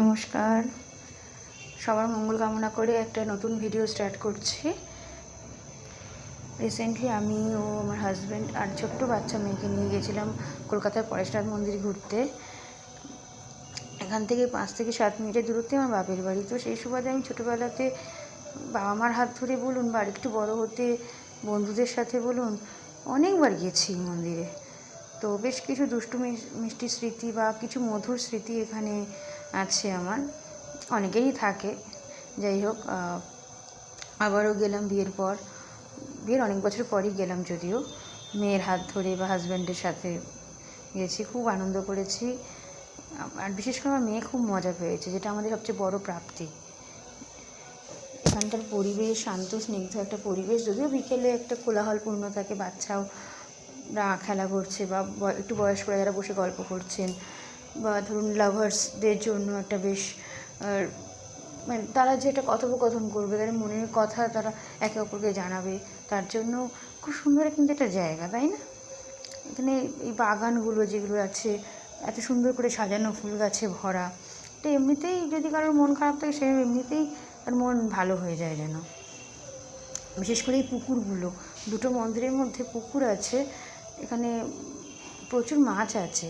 নমস্কার। সবার মঙ্গল কামনা করে একটা নতুন ভিডিও স্টার্ট করছি। রিসেন্টলি আমি ও আমার হাজব্যান্ড আর ছোট্ট বাচ্চা মেয়েকে নিয়ে গেছিলাম কলকাতার পরেশনাথ মন্দির ঘুরতে। এখান থেকে পাঁচ থেকে সাত মিনিটের দূরত্বে আমার বাপের বাড়ি। তো সেই সুবাদে আমি ছোটোবেলাতে বাবা মার হাত ধরে বলুন বা একটু বড় হতে বন্ধুদের সাথে বলুন, অনেকবার গেছি মন্দিরে। তো বেশ কিছু দুষ্টু মিষ্টি স্মৃতি বা কিছু মধুর স্মৃতি এখানে আছে আমার। অনেকেরই থাকে। যাই হোক আবারও গেলাম বিয়ের পর। বিয়ের অনেক বছর পরই গেলাম যদিও। মেয়ের হাত ধরে বা হাজব্যান্ডের সাথে গেছি, খুব আনন্দ করেছি। আর বিশেষ করে আমার মেয়ে খুব মজা পেয়েছে, যেটা আমাদের সবচেয়ে বড় প্রাপ্তি। এখানকার পরিবেশ, শান্ত, স্নিগ্ধ একটা পরিবেশ। যদিও বিকেলে একটা কোলাহলপূর্ণ থাকে, বাচ্চাও খেলা করছে বা একটু বয়স্করা যারা বসে গল্প করছেন বা ধরুন লাভার্সদের জন্য একটা বেশ মানে তারা যে একটা কথোপকথন করবে, তাদের মনের কথা তারা একে অপরকে জানাবে, তার জন্য খুব সুন্দর কিন্তু একটা জায়গা, তাই না? এখানে এই বাগানগুলো যেগুলো আছে, এত সুন্দর করে সাজানো ফুল গাছে ভরা, তো এমনিতেই যদি কারোর মন খারাপ থাকে, সে এমনিতেই তার মন ভালো হয়ে যায় যেন। বিশেষ করে এই পুকুরগুলো, দুটো মন্দিরের মধ্যে পুকুর আছে এখানে প্রচুর মাছ আছে।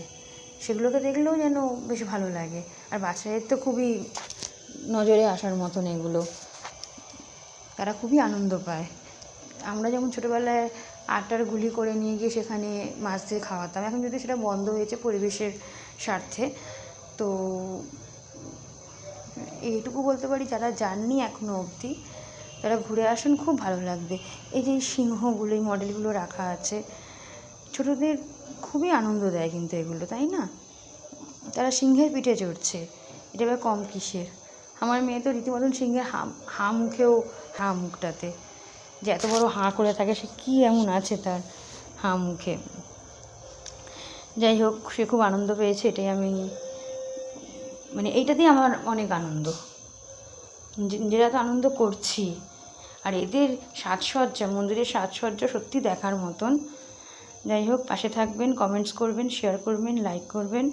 সেগুলোকে দেখলেও যেন বেশ ভালো লাগে। আর বাচ্চাদের তো খুবই নজরে আসার মতন এগুলো। তারা খুবই আনন্দ পায়। আমরা যেমন ছোটোবেলায় আটার গুলি করে নিয়ে গিয়ে সেখানে মাছ দিয়ে খাওয়াতাম। এখন যদি সেটা বন্ধ হয়েছে পরিবেশের স্বার্থে, তো এইটুকু বলতে পারি, যারা যাননি এখনও অবধি, তারা ঘুরে আসুন, খুব ভালো লাগবে। এই যে সিংহগুলো, এই মডেলগুলো রাখা আছে ছোটোদের খুবই আনন্দ দেয় কিন্তু এগুলো, তাই না? তারা সিংহের পিঠে চড়ছে। এটা এবার কম কিসের? আমার মেয়ে তো রীতিমতন সিংহের হা হা মুখেও, হা মুখটাতে। যে এত বড় হাঁ করে থাকে, সে কী এমন আছে তার হাঁ মুখে? যাই হোক, সে খুব আনন্দ পেয়েছে, এটাই আমি মানে এইটাতেই আমার অনেক আনন্দ। যেটা তো আনন্দ করছি। আর এদের সাজসজ্জা, মন্দিরের সাজসজ্জা সত্যি দেখার মতন যাই হোক পাশে থাকবেন কমেন্টস করবেন শেয়ার করবেন লাইক করবেন।